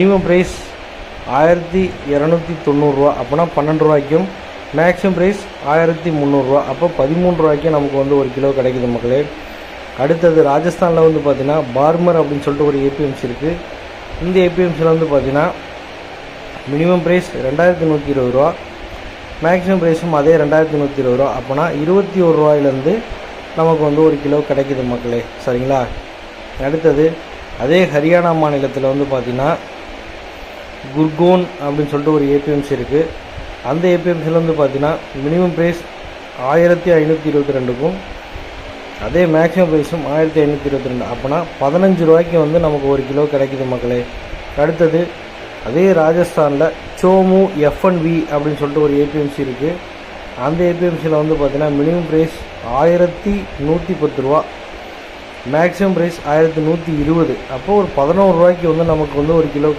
Minimum price ஆயிரத்தி இரநூத்தி தொண்ணூறுரூவா அப்போனா பன்னெண்டு ரூபாய்க்கும் மேக்ஸிமம் ப்ரைஸ் ஆயிரத்தி முந்நூறுரூவா அப்போ பதிமூணு ரூபாய்க்கும் நமக்கு வந்து ஒரு கிலோ கிடைக்குது மக்களே. அடுத்தது ராஜஸ்தானில் வந்து பார்த்தீங்கன்னா பார்மர் அப்படின்னு சொல்லிட்டு ஒரு ஏபிஎம்சி இருக்குது இந்த ஏபிஎம்சியில் வந்து பார்த்தீங்கன்னா மினிமம் ப்ரைஸ் ரெண்டாயிரத்தி நூற்றி இருபது ரூபா. மேக்ஸிமம் ப்ரைஸும் அதே ரெண்டாயிரத்தி நூற்றி இருபது ரூபா. அப்போனா இருபத்தி ஒரு ரூபாயிலேருந்து நமக்கு வந்து ஒரு கிலோ கிடைக்குது மக்களே. சரிங்களா? அடுத்தது அதே ஹரியானா மாநிலத்தில் வந்து பார்த்திங்கன்னா குர்கோன் அப்படின்னு சொல்லிட்டு ஒரு ஏபிஎம்சி இருக்குது அந்த ஏபிஎம்சியில் வந்து பார்த்தீங்கன்னா மினிமம் ப்ரைஸ் ஆயிரத்தி ஐநூற்றி இருபத்தி ரெண்டுக்கும் அதே மேக்ஸிமம் ப்ரைஸும் ஆயிரத்தி ஐநூற்றி இருபத்தி ரெண்டு. அப்போனா பதினஞ்சு ரூபாய்க்கு வந்து நமக்கு ஒரு கிலோ கிடைக்குது மக்களே. அடுத்தது அதே ராஜஸ்தானில் சோமு எஃப்என்வி அப்படின்னு சொல்லிட்டு ஒரு ஏபிஎம்சி இருக்குது அந்த ஏபிஎம்சியில் வந்து பார்த்தீங்கன்னா மினிமம் ப்ரைஸ் ஆயிரத்தி நூற்றி பத்து ரூபா மேக்ஸிமம் ப்ரைஸ் ஆயிரத்தி நூற்றி இருபது. அப்போது ஒரு பதினோரு ரூபாய்க்கு வந்து நமக்கு வந்து ஒரு கிலோ